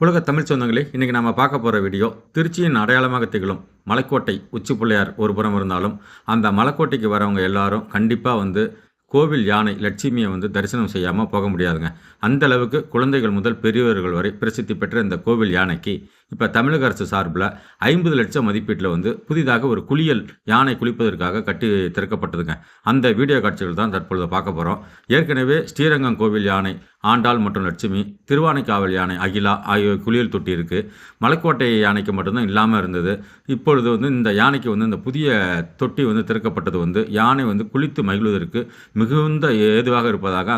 உலக தமிழ் சொந்தங்களே இன்றைக்கி நம்ம பார்க்க போகிற வீடியோ திருச்சியின் அடையாளமாக திகழும் மலைக்கோட்டை உச்சி பிள்ளையார் ஒரு புறம் இருந்தாலும் அந்த மலைக்கோட்டைக்கு வரவங்க எல்லாரும் கண்டிப்பாக வந்து கோவில் யானை லட்சுமியை வந்து தரிசனம் செய்யாமல் போக முடியாதுங்க. அந்த அளவுக்கு குழந்தைகள் முதல் பெரியவர்கள் வரை பிரசித்தி பெற்ற இந்த கோவில் யானைக்கு இப்போ தமிழக அரசு சார்பில் ஐம்பது லட்சம் மதிப்பீட்டில் வந்து புதிதாக ஒரு குளியல் யானை குளிப்பதற்காக கட்டி திறக்கப்பட்டதுங்க. அந்த வீடியோ காட்சிகள் தான் தற்பொழுது பார்க்க போகிறோம் ஏற்கனவே ஸ்ரீரங்கம் கோவில் யானை ஆண்டாள் மற்றும் லட்சுமி திருவானைக்காவல் யானை அகிலா ஆகிய குளியல் தொட்டி இருக்குது மலைக்கோட்டை யானைக்கு மட்டும்தான் இல்லாமல் இருந்தது. இப்பொழுது வந்து இந்த யானைக்கு வந்து இந்த புதிய தொட்டி வந்து திறக்கப்பட்டது வந்து யானை வந்து குளித்து மகிழ்வதற்கு மிகுந்த ஏதுவாக இருப்பதாக